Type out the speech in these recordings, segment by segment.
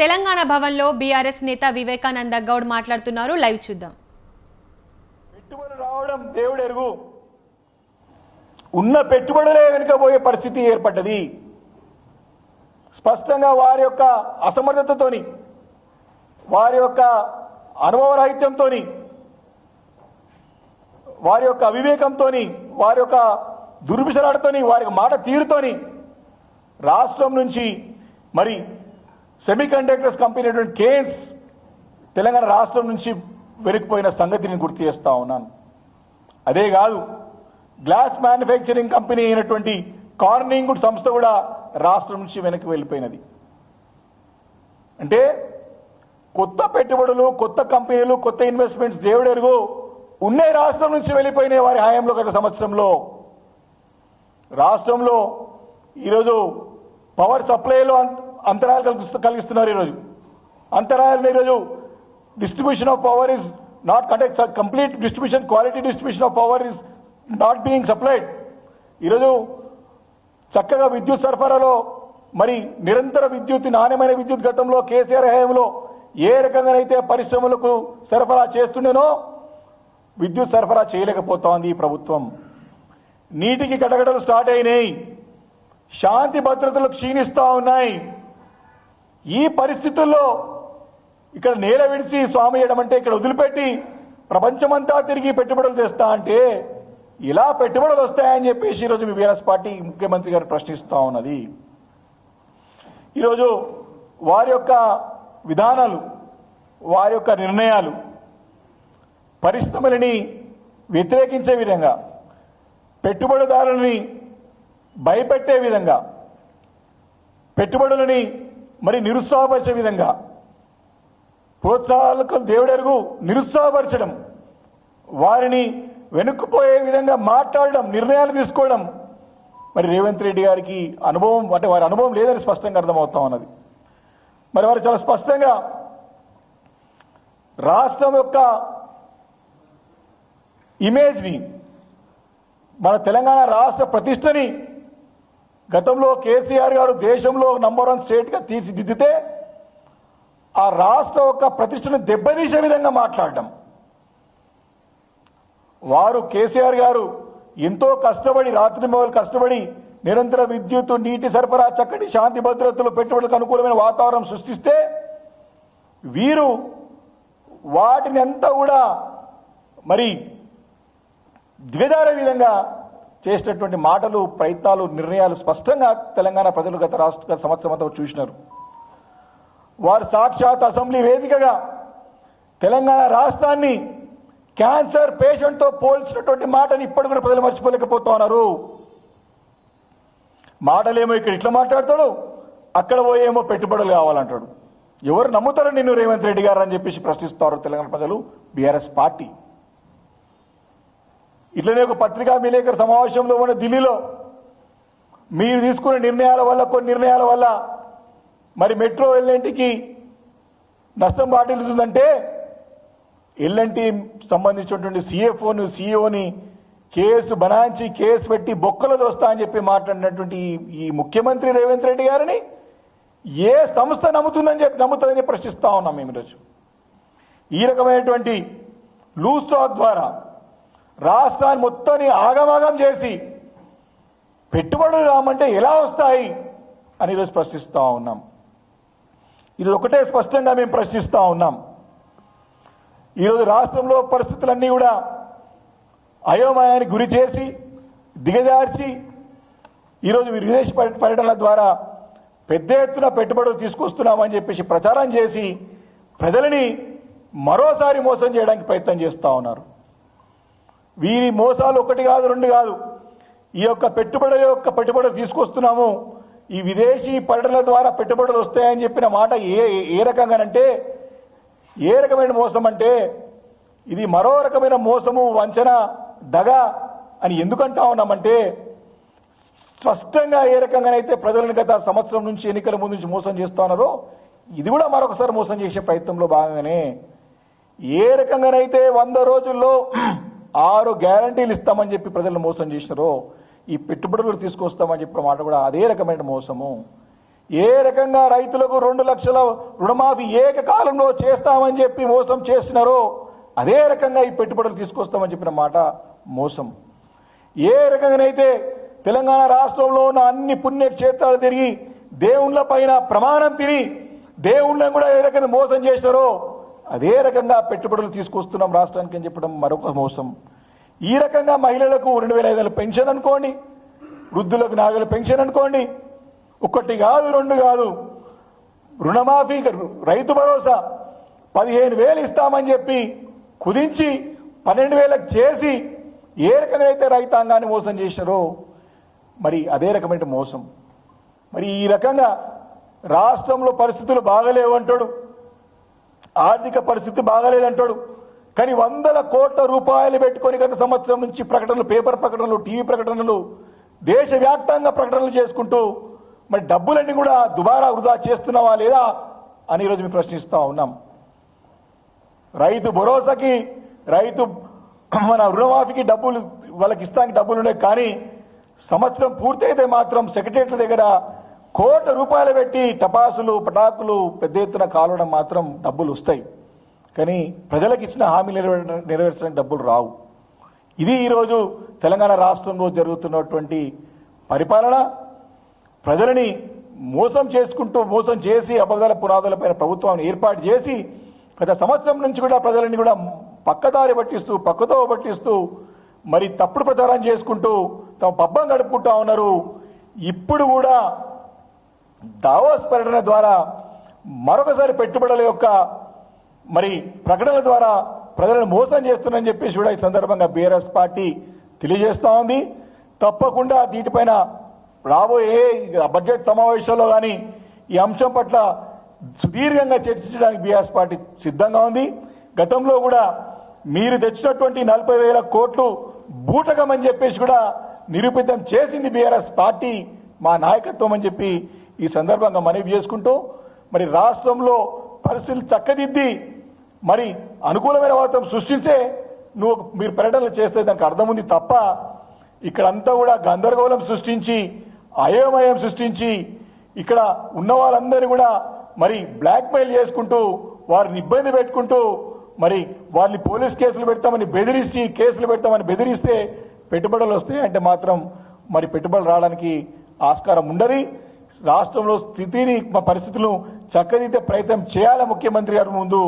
తెలంగాణ భవన్లో బీఆర్ఎస్ నేత వివేకానంద గౌడ్ మాట్లాడుతున్నారు. లైవ్ చూద్దాం. పెట్టుబడులు రావడం దేవుడు ఎరుగు ఉన్న పెట్టుబడులే వెనుకపోయే పరిస్థితి ఏర్పడ్డది. స్పష్టంగా వారి యొక్క అసమర్థతతోని వారి యొక్క అనుభవరాహిత్యంతో వారి యొక్క అవివేకంతో వారి యొక్క దుర్విషలాటతోని వారి యొక్క మాట తీరుతోని రాష్ట్రం నుంచి మరి సెమీ కండక్టర్స్ కంపెనీ అయినటువంటి కేన్స్ తెలంగాణ రాష్ట్రం నుంచి వెనుకపోయిన సంగతిని గుర్తు చేస్తా ఉన్నాను. అదే కాదు గ్లాస్ మ్యానుఫ్యాక్చరింగ్ కంపెనీ అయినటువంటి కార్నింగ్ సంస్థ కూడా రాష్ట్రం నుంచి వెనక్కి వెళ్ళిపోయినది. అంటే కొత్త పెట్టుబడులు కొత్త కంపెనీలు కొత్త ఇన్వెస్ట్మెంట్స్ దేవుడెరుగు ఉన్నే రాష్ట్రం నుంచి వెళ్ళిపోయినాయి వారి హయాంలో గత సంవత్సరంలో. రాష్ట్రంలో ఈరోజు పవర్ సప్లైలో అంతరాయాలు కలిగిస్తు కలిగిస్తున్నారు ఈరోజు. అంతరాయాలు ఈరోజు distribution of power is not అంటే complete distribution quality distribution of power is not being supplied ఈరోజు చక్కగా విద్యుత్ సరఫరాలో మరి నిరంతర విద్యుత్ నాణ్యమైన విద్యుత్ గతంలో కేసీఆర్ హయాంలో ఏ రకంగానైతే పరిశ్రమలకు సరఫరా చేస్తుండేనో విద్యుత్ సరఫరా చేయలేకపోతోంది ఈ ప్రభుత్వం. నీటికి గడగడలు స్టార్ట్ అయినాయి. శాంతి భద్రతలు క్షీణిస్తూ ఉన్నాయి. ఈ పరిస్థితుల్లో ఇక్కడ నేల విడిచి స్వామి చేయడం అంటే ఇక్కడ వదిలిపెట్టి ప్రపంచమంతా తిరిగి పెట్టుబడులు తెస్తా అంటే ఇలా పెట్టుబడులు వస్తాయని చెప్పేసి ఈరోజు మీ బీఆర్ఎస్ పార్టీ ముఖ్యమంత్రి గారు ప్రశ్నిస్తూ ఉన్నది. ఈరోజు వారి యొక్క విధానాలు వారి యొక్క నిర్ణయాలు పరిశ్రమలని వ్యతిరేకించే విధంగా పెట్టుబడిదారులని భయపెట్టే విధంగా పెట్టుబడులని మరి నిరుత్సాహపరిచే విధంగా. ప్రోత్సాహకులు దేవుడెరుగు నిరుత్సాహపరచడం. వారిని వెనుక్కుపోయే విధంగా మాట్లాడడం నిర్ణయాలు తీసుకోవడం. మరి రేవంత్ రెడ్డి గారికి అనుభవం అంటే వారి అనుభవం లేదని స్పష్టంగా అర్థమవుతా ఉన్నది మరి వారు చాలా స్పష్టంగా రాష్ట్రం యొక్క ఇమేజ్ని మన తెలంగాణ రాష్ట్ర ప్రతిష్టని గతంలో కేసీఆర్ గారు దేశంలో నంబర్ వన్ స్టేట్గా తీర్చిదిద్దితే ఆ రాష్ట్ర యొక్క ప్రతిష్టను దెబ్బతీసే విధంగా మాట్లాడడం. వారు కేసీఆర్ గారు ఎంతో కష్టపడి రాత్రి మొదలు కష్టపడి నిరంతర విద్యుత్ నీటి సరఫరా చక్కటి శాంతి భద్రతలు పెట్టుబడులకు అనుకూలమైన వాతావరణం సృష్టిస్తే వీరు వాటిని అంతా కూడా మరి దిగజారే విధంగా చేసినటువంటి మాటలు ప్రయత్నాలు నిర్ణయాలు స్పష్టంగా తెలంగాణ ప్రజలు గత రాష్ట్ర గత సంవత్సరం అంతా చూసినారు. వారు సాక్షాత్ అసెంబ్లీ వేదికగా తెలంగాణ రాష్ట్రాన్ని క్యాన్సర్ పేషెంట్తో పోల్చినటువంటి మాటని ఇప్పటి కూడా ప్రజలు మర్చిపోలేకపోతా ఉన్నారు. మాటలేమో ఇక్కడ ఇట్లా మాట్లాడతాడు అక్కడ పోయేమో పెట్టుబడులు కావాలంటాడు. ఎవరు నమ్ముతారు నిన్ను రేవంత్ రెడ్డి గారు అని చెప్పేసి ప్రశ్నిస్తారు తెలంగాణ ప్రజలు బీఆర్ఎస్ పార్టీ. ఇట్లనే ఒక పత్రికా విలేకరు సమావేశంలో ఉన్న ఢిల్లీలో మీరు తీసుకున్న నిర్ణయాల వల్ల కొన్ని నిర్ణయాల వల్ల మరి మెట్రో ఎల్ఎన్టీకి నష్టం వాటిల్లుతుందంటే ఎల్ఎన్టీ సంబంధించినటువంటి సీఎఫ్ఓని సీఈఓని కేసు బనాయించి కేసు పెట్టి బొక్కలు దోస్తా అని చెప్పి మాట్లాడినటువంటి ఈ- ముఖ్యమంత్రి రేవంత్ రెడ్డి గారిని ఏ సంస్థ నమ్ముతుందని చెప్పి నమ్ముతుందని ప్రశ్నిస్తా ఉన్నాం మేము ఈరోజు. ఈ రకమైనటువంటి లూజ్ టాక్ ద్వారా రాష్ట్రాన్ని మొత్తాన్ని ఆగమాగం చేసి పెట్టుబడులు రామంటే ఎలా వస్తాయి అని ఈరోజు ప్రశ్నిస్తూ ఉన్నాం. ఇది ఒకటే స్పష్టంగా మేము ప్రశ్నిస్తూ ఉన్నాం. ఈరోజు రాష్ట్రంలో పరిస్థితులన్నీ కూడా అయోమయానికి గురి చేసి దిగజార్చి ఈరోజు విదేశ పర్యటనల ద్వారా పెద్ద ఎత్తున పెట్టుబడులు తీసుకొస్తున్నామని చెప్పేసి ప్రచారం చేసి ప్రజలని మరోసారి మోసం చేయడానికి ప్రయత్నం చేస్తూ ఉన్నారు. వీరి మోసాలు ఒకటి కాదు రెండు కాదు. ఈ యొక్క పెట్టుబడుల యొక్క పెట్టుబడులు తీసుకొస్తున్నాము. ఈ విదేశీ పర్యటనల ద్వారా పెట్టుబడులు వస్తాయని చెప్పిన మాట ఏ ఏ రకంగానంటే ఏ రకమైన మోసం అంటే ఇది మరో రకమైన మోసము వంచన దగ అని ఎందుకంటా ఉన్నామంటే స్పష్టంగా ఏ రకంగానైతే ప్రజలను గత సంవత్సరం నుంచి ఎన్నికల ముందు నుంచి మోసం చేస్తున్నారో ఇది కూడా మరొకసారి మోసం చేసే ప్రయత్నంలో భాగంగానే ఏ రకంగానైతే వంద రోజుల్లో ఆరు గ్యారంటీలు ఇస్తామని చెప్పి ప్రజలను మోసం చేసినారో ఈ పెట్టుబడులు తీసుకొస్తామని చెప్పిన మాట కూడా అదే రకమైన మోసము. ఏ రకంగా రైతులకు రెండు లక్షల రుణమాఫీ ఏకకాలంలో చేస్తామని చెప్పి మోసం చేస్తున్నారో అదే రకంగా ఈ పెట్టుబడులు తీసుకొస్తామని చెప్పిన మాట మోసం. ఏ రకంగానైతే తెలంగాణ రాష్ట్రంలో ఉన్న అన్ని పుణ్యక్షేత్రాలు తిరిగి దేవుళ్ళ పైన ప్రమాణం తిని దేవుళ్ళని కూడా ఏ రకంగా మోసం చేశారో అదే రకంగా పెట్టుబడులు తీసుకొస్తున్నాం రాష్ట్రానికి అని చెప్పడం మరొక మోసం. ఈ రకంగా మహిళలకు రెండు వేల ఐదు పెన్షన్ అనుకోండి వృద్ధులకు నాలుగు పెన్షన్ అనుకోండి ఒకటి కాదు రెండు కాదు రుణమాఫీ రైతు భరోసా పదిహేను వేలు ఇస్తామని చెప్పి కుదించి పన్నెండు వేలకు చేసి ఏ రకంగా అయితే రైతాంగాన్ని మోసం చేశారో మరి అదే రకమైన మోసం. మరి ఈ రకంగా రాష్ట్రంలో పరిస్థితులు బాగలేవు అంటాడు. ఆర్థిక పరిస్థితి బాగలేదంటాడు. కానీ వందల కోట్ల రూపాయలు పెట్టుకొని గత సంవత్సరం నుంచి ప్రకటనలు పేపర్ ప్రకటనలు టీవీ ప్రకటనలు దేశవ్యాప్తంగా ప్రకటనలు చేసుకుంటూ మరి డబ్బులన్నీ కూడా దుబారా వృధా చేస్తున్నావా లేదా అని ఈరోజు మేము ప్రశ్నిస్తూ ఉన్నాం. రైతు భరోసాకి రైతు మన రుణమాఫీకి డబ్బులు వాళ్ళకి ఇస్తానికి డబ్బులు ఉన్నాయి కానీ సంవత్సరం పూర్తయితే మాత్రం సెక్రటరీల దగ్గర కోటి రూపాయలు పెట్టి టపాసులు పటాకులు పెద్ద ఎత్తున కాలవడం మాత్రం డబ్బులు వస్తాయి. కానీ ప్రజలకు ఇచ్చిన హామీ నెరవేర నెరవేర్చడానికి డబ్బులు రావు. ఇది ఈరోజు తెలంగాణ రాష్ట్రంలో జరుగుతున్నటువంటి పరిపాలన. ప్రజలని మోసం చేసుకుంటూ మోసం చేసి అబద్ధాల పునాదులపైన ప్రభుత్వాన్ని ఏర్పాటు చేసి గత సంవత్సరం నుంచి కూడా ప్రజలని కూడా పక్కదారి పట్టిస్తూ పక్కతో పట్టిస్తూ మరి తప్పుడు ప్రచారం చేసుకుంటూ తమ పబ్బం గడుపుకుంటా ఉన్నారు. ఇప్పుడు కూడా దావోస్ పర్యటన ద్వారా మరొకసారి పెట్టుబడుల యొక్క మరి ప్రకటనల ద్వారా ప్రజలను మోసం చేస్తుందని చెప్పేసి కూడా ఈ సందర్భంగా బీఆర్ఎస్ పార్టీ తెలియజేస్తా ఉంది. తప్పకుండా దీటిపైన రాబోయే బడ్జెట్ సమావేశంలో కానీ ఈ అంశం పట్ల సుదీర్ఘంగా చర్చించడానికి బీఆర్ఎస్ పార్టీ సిద్ధంగా ఉంది. గతంలో కూడా మీరు తెచ్చినటువంటి నలభై వేల కోట్లు బూటకం అని చెప్పేసి కూడా నిరూపితం చేసింది బీఆర్ఎస్ పార్టీ మా నాయకత్వం అని చెప్పి ఈ సందర్భంగా మనవి చేసుకుంటూ మరి రాష్ట్రంలో పరిస్థితులు చక్కదిద్ది మరి అనుకూలమైన వాతావరణం సృష్టించే నువ్వు మీరు పర్యటనలు చేస్తే దానికి అర్థం ఉంది తప్ప ఇక్కడంతా కూడా గందరగోళం సృష్టించి అయోమయం సృష్టించి ఇక్కడ ఉన్న వాళ్ళందరినీ కూడా మరి బ్లాక్మెయిల్ చేసుకుంటూ వారిని ఇబ్బంది పెట్టుకుంటూ మరి వాళ్ళని పోలీస్ కేసులు పెడతామని బెదిరించి కేసులు పెడతామని బెదిరిస్తే పెట్టుబడులు వస్తాయి అంటే మాత్రం మరి పెట్టుబడులు రావడానికి ఆస్కారం ఉండదు. రాష్ట్రంలో స్థితిని మా పరిస్థితులను చక్కదిద్దే ప్రయత్నం చేయాలి ముఖ్యమంత్రి గారి ముందు?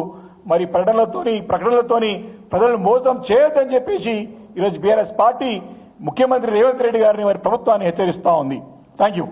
మరి ప్రకటనలతోని ప్రకటనలతోని ప్రజలను మోసం చేయొద్దని చెప్పేసి ఈరోజు బీఆర్ఎస్ పార్టీ ముఖ్యమంత్రి రేవంత్ రెడ్డి గారిని మరి ప్రభుత్వాన్ని హెచ్చరిస్తూ ఉంది. Thank you